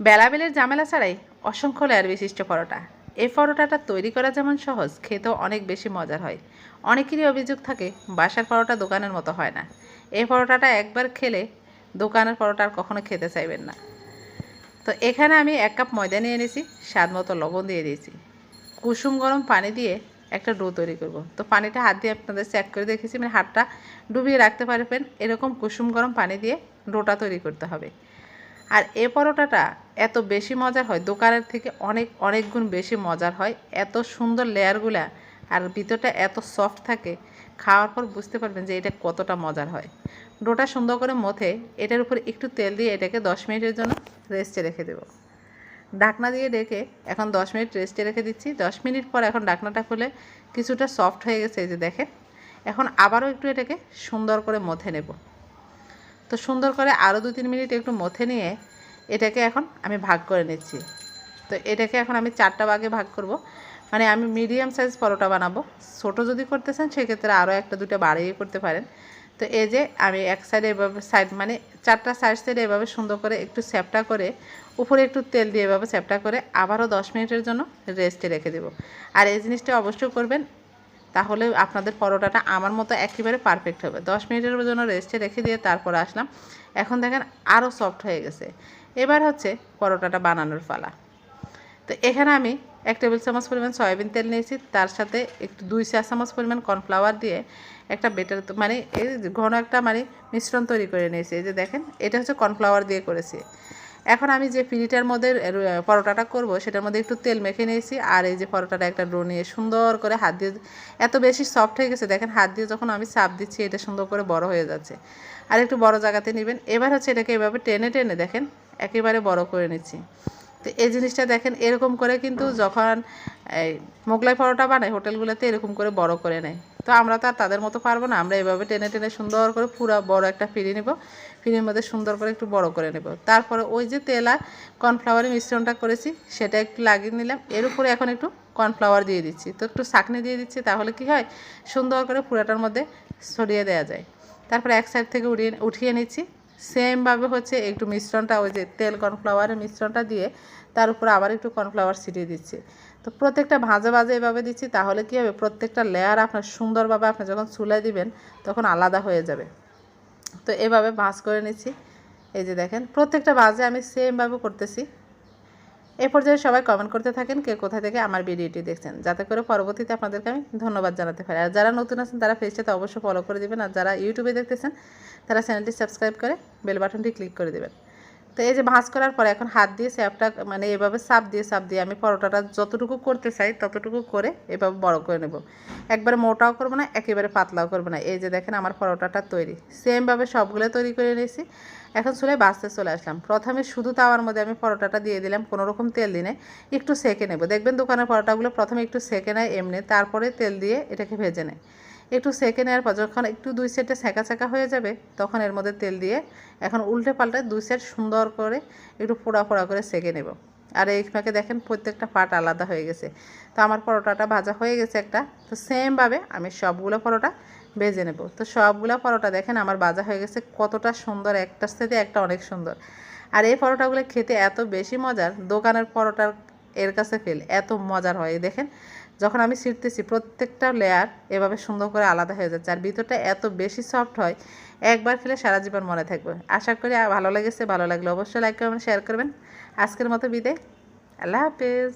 বেলাবেলের ঝামেলা ছাড়াই অসংখ্য লেয়ার বিশিষ্ট পরোটা। এই পরোটাটা তৈরি করা যেমন সহজ, খেতেও অনেক বেশি মজার হয়। অনেকেরই অভিযোগ থাকে, বাসার পরোটা দোকানের মতো হয় না। এই পরোটাটা একবার খেলে দোকানের পরোটা আর কখনো খেতে চাইবেন না। তো এখানে আমি এক কাপ ময়দা নিয়ে নিয়েছি স্বাদ মতো লবণ দিয়ে দিয়েছি। কুসুম গরম পানি দিয়ে একটা ডো তৈরি করব। তো পানিটা হাত দিয়ে আপনাদের চেক করে দেখেছি মানে হাতটা ডুবিয়ে রাখতে পারবেন। এরকম কুসুম গরম পানি দিয়ে ডোটা তৈরি করতে হবে। আর এ পরোটাটা এত বেশি মজার হয়, দোকানের থেকে অনেক অনেক গুণ বেশি মজার হয়। এত সুন্দর লেয়ারগুলা আর ভিতরটা এত সফট থাকে, খাওয়ার পর বুঝতে পারবেন যে এটা কতটা মজার হয়। ডোটা সুন্দর করে মথে, এটার উপর একটু তেল দিয়ে এটাকে দশ মিনিটের জন্য রেস্টে রেখে দেবো। ঢাকনা দিয়ে ডেকে এখন দশ মিনিট রেস্টে রেখে দিচ্ছি। দশ মিনিট পর এখন ঢাকনাটা খুলে কিছুটা সফট হয়ে গেছে, এই যে দেখেন। এখন আবারও একটু এটাকে সুন্দর করে মথে নেব। তো সুন্দর করে আরও দু তিন মিনিট একটু মথে নিয়ে এটাকে এখন আমি ভাগ করে নিচ্ছি। তো এটাকে এখন আমি চারটা ভাগে ভাগ করব। মানে আমি মিডিয়াম সাইজ পরোটা বানাবো। ছোটো যদি করতে চান, সেক্ষেত্রে আরও একটা, দুটো বাড়িয়ে করতে পারেন। তো এই যে আমি এক সাইডে এভাবে সাইড মানে চারটা সাইড সাইডে এভাবে সুন্দর করে একটু স্যাপটা করে, উপরে একটু তেল দিয়ে এভাবে স্যাপটা করে, আবারও দশ মিনিটের জন্য রেস্টে রেখে দেবো। আর এই জিনিসটা অবশ্যই করবেন তাহলে আপনাদের পরোটাটা আমার মতো একেবারে পারফেক্ট হবে। দশ মিনিটের জন্য রেস্টে রেখে দিয়ে তারপর আসলাম। এখন দেখেন আরও সফট হয়ে গেছে। এবার হচ্ছে পরোটাটা বানানোর পালা। তো এখানে আমি এক টেবিল চামচ পরিমাণ সয়াবিন তেল নিয়েছি। তার সাথে একটু দুই চা চামচ পরিমাণ কর্নফ্লাওয়ার দিয়ে একটা বেটার মানে এই ঘন একটা মানে মিশ্রণ তৈরি করে নিয়েছি। এই যে দেখেন, এটা হচ্ছে কর্নফ্লাওয়ার দিয়ে করেছি। এখন আমি যে পিড়িটার মধ্যে পরোটাটা করব, সেটার মধ্যে একটু তেল মেখে নিয়েছি, আর এই যে পরোটাটা একটা ডো নিয়ে সুন্দর করে হাত দিয়ে, এত বেশি সফট হয়ে গেছে, দেখেন হাত দিয়ে যখন আমি চাপ দিচ্ছি, এটা সুন্দর করে বড় হয়ে যাচ্ছে। আর একটু বড় জায়গাতে নেবেন, এবার হচ্ছে এটাকে এভাবে টেনে টেনে দেখেন, একেবারে বড় করে নিচ্ছি। তো এই জিনিসটা দেখেন, এরকম করে কিন্তু যখন মোগলাই পরোটা বানায়, হোটেলগুলোতে এরকম করে বড় করে নেয়। তো আমরা তো আর তাদের মতো পারব না। আমরা এভাবে টেনে টেনে সুন্দর করে পুরো বড় একটা ফিরি নেব। ফিরির মধ্যে সুন্দর করে একটু বড় করে নেব। তারপরে ওই যে তেল আর কর্নফ্লাওয়ারের মিশ্রণটা করেছি, সেটা একটু লাগিয়ে নিলাম। এর উপরে এখন একটু কর্নফ্লাওয়ার দিয়ে দিচ্ছি। তো একটু চাকনি দিয়ে দিচ্ছি, তাহলে কি হয়? সুন্দর করে পুরাটার মধ্যে ছড়িয়ে দেওয়া যায়। তারপরে এক সাইড থেকে উঠিয়ে উঠিয়ে নিচ্ছি। সেমভাবে হচ্ছে একটু মিশ্রণটা, ওই যে তেল কর্নফ্লাওয়ারের মিশ্রণটা দিয়ে তার উপর আবার একটু কর্নফ্লাওয়ার ছিটিয়ে দিচ্ছি। তো প্রত্যেকটা ভাজে ভাজে এভাবে দিচ্ছি, তাহলে কী হবে? প্রত্যেকটা লেয়ার আপনার সুন্দরভাবে আপনি যখন চুলায় দিবেন, তখন আলাদা হয়ে যাবে। তো এভাবে ভাঁজ করে নিচ্ছি। এই যে দেখেন, প্রত্যেকটা ভাজে আমি সেমভাবে করতেছি। এ পর্যায়ে সবাই কমেন্ট করতে থাকেন কে কোথা থেকে আমার ভিডিওটি দেখছেন। যাতে করে পরবর্তীতে আপনাদেরকে আমি ধন্যবাদ জানাতে পারি। আর যারা নতুন আছেন, তারা পেজটাতে অবশ্যই ফলো করে দেবেন। আর যারা ইউটিউবে দেখতেছেন, তারা চ্যানেলটি সাবস্ক্রাইব করে বেল বাটনটি ক্লিক করে দেবেন। তো এই যে ভাঁজ করার পরে এখন হাত দিয়ে স্যাপটা মানে এভাবে সাপ দিয়ে সাপ দিয়ে আমি পরোটাটা যতটুকু করতে চাই ততটুকু করে এভাবে বড় করে নেব। একবারে মোটাও করব না, একেবারে পাতলাও করব না। এই যে দেখেন আমার পরোটাটা তৈরি। সেমভাবে সবগুলো তৈরি করে নিয়েছি। এখন চুলায় বাঁচতে চলে আসলাম। প্রথমে শুধু তাওয়ার মধ্যে আমি পরোটাটা দিয়ে দিলাম, কোনো রকম তেল দিনে। একটু সেকে নেব। দেখবেন দোকানের পরোটাগুলো প্রথমে একটু সেকে নেয় এমনি, তারপরে তেল দিয়ে এটাকে ভেজে নেয়। একটু সেঁকে নেওয়ার পর যখন একটু দুই সাইডে সেকা সেকা হয়ে যাবে, তখন এর মধ্যে তেল দিয়ে এখন উল্টে পাল্টে দুই সাইড সুন্দর করে একটু পোড়া পোড়া করে সেঁকে নেব। আর এই ফাঁকে দেখেন প্রত্যেকটা পার্ট আলাদা হয়ে গেছে। তো আমার পরোটাটা ভাজা হয়ে গেছে একটা। তো সেমভাবে আমি সবগুলো পরোটা ভেজে নেব। তো সবগুলো পরোটা দেখেন আমার ভাজা হয়ে গেছে, কতটা সুন্দর, একটার সাথে একটা অনেক সুন্দর। আর এই পরোটাগুলো খেতে এত বেশি মজার, দোকানের পরোটার এর কাছে ফেল, এত মজার হয়। দেখেন যখন আমি ছিঁড়তেছি, প্রত্যেকটা লেয়ার এভাবে সুন্দর করে আলাদা হয়ে যাচ্ছে। আর ভিতরটা এত বেশি সফট হয়, একবার খেলে সারা জীবন মনে থাকবে। আশা করি ভালো লেগেছে, ভালো লাগলে অবশ্যই লাইক করবেন শেয়ার করবেন। আজকের মতো বিদায়। আল্লাহ হাফেজ।